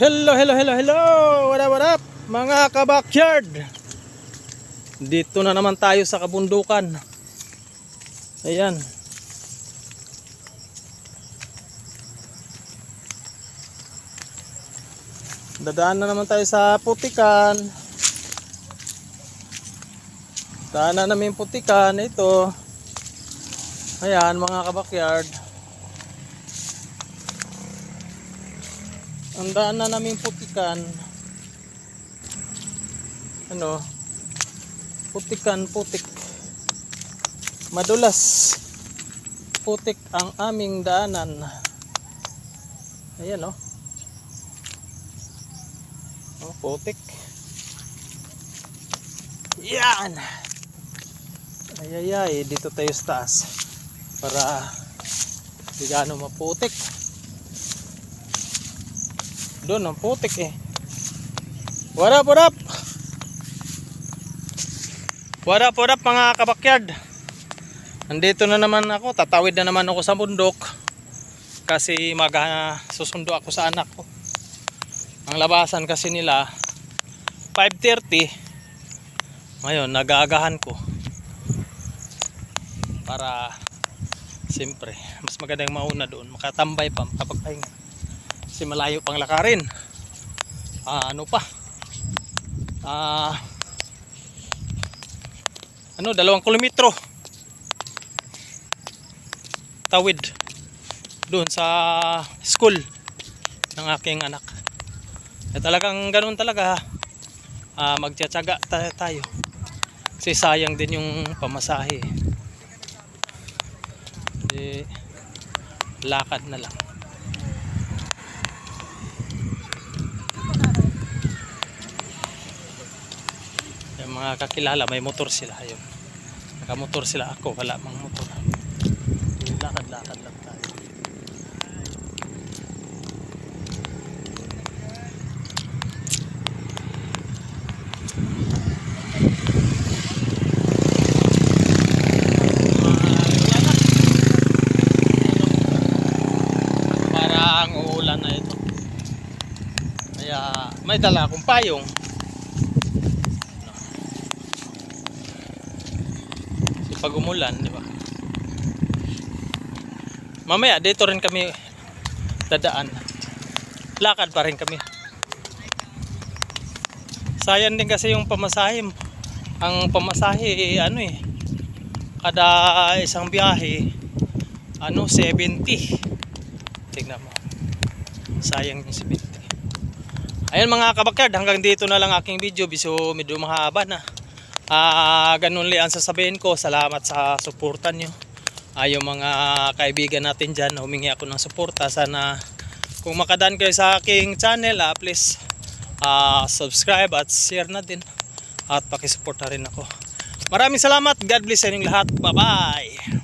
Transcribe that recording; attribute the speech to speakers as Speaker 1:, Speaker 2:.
Speaker 1: Hello, hello, hello, hello! What up, what up? Mga kabakyard! Dito na naman tayo sa kabundukan. Ayan. Dadaan na naman tayo sa putikan. Daan na namin putikan. Ito. Ayan, mga kabakyard. Ang daan na namin putikan. Ano? Putikan, putik. Madulas. Putik ang aming daanan. Ayan oh. Oh, putik. Yan. Ay ay ay, dito tayo sa taas. Para di gaano maputik. Doon ang putik eh. What up, what up? What up, what up mga kabakyard? Nandito na naman ako, tatawid na naman ako sa bundok. Kasi mag susundo ako sa anak ko. Ang labasan kasi nila 5.30 Ngayon nag-aagahan ko Para Siyempre Mas maganda yung mauna doon Makatambay pa makapagpahinga Kasi malayo pang lakarin. Ah, Ano pa? Ah, Ano dalawang kilometro. Tawid Doon sa school Ng aking anak. Eh, talagang ganun talaga ah, magtsatsaga ta- tayo. Kasi sayang din yung pamasahe. Eh, lakad na lang mga kakilala may motor sila yun nakamotor sila ako wala mang motor Eh, lakad lakad lang tayo Parang uulan na ito. Kaya may dala akong payong. Pag umulan, di ba? Mamaya dito rin kami dadaan. Lakad pa rin kami. Sayang din kasi yung pamasahe. Ang pamasahe eh, ano eh kada isang biyahe ano 70 tignan mo sayang yung 70 ayun mga kabakyard hanggang dito na lang aking video biso medyo mahaba na ah ganun li ang sasabihin ko salamat sa suportan nyo ah, yung mga kaibigan natin dyan humingi ako ng suporta sana kung makadaan kayo sa aking channel ah, please ah, subscribe at share na din at pakisuporta rin ako Maraming salamat. God bless sa inyong lahat. Bye-bye.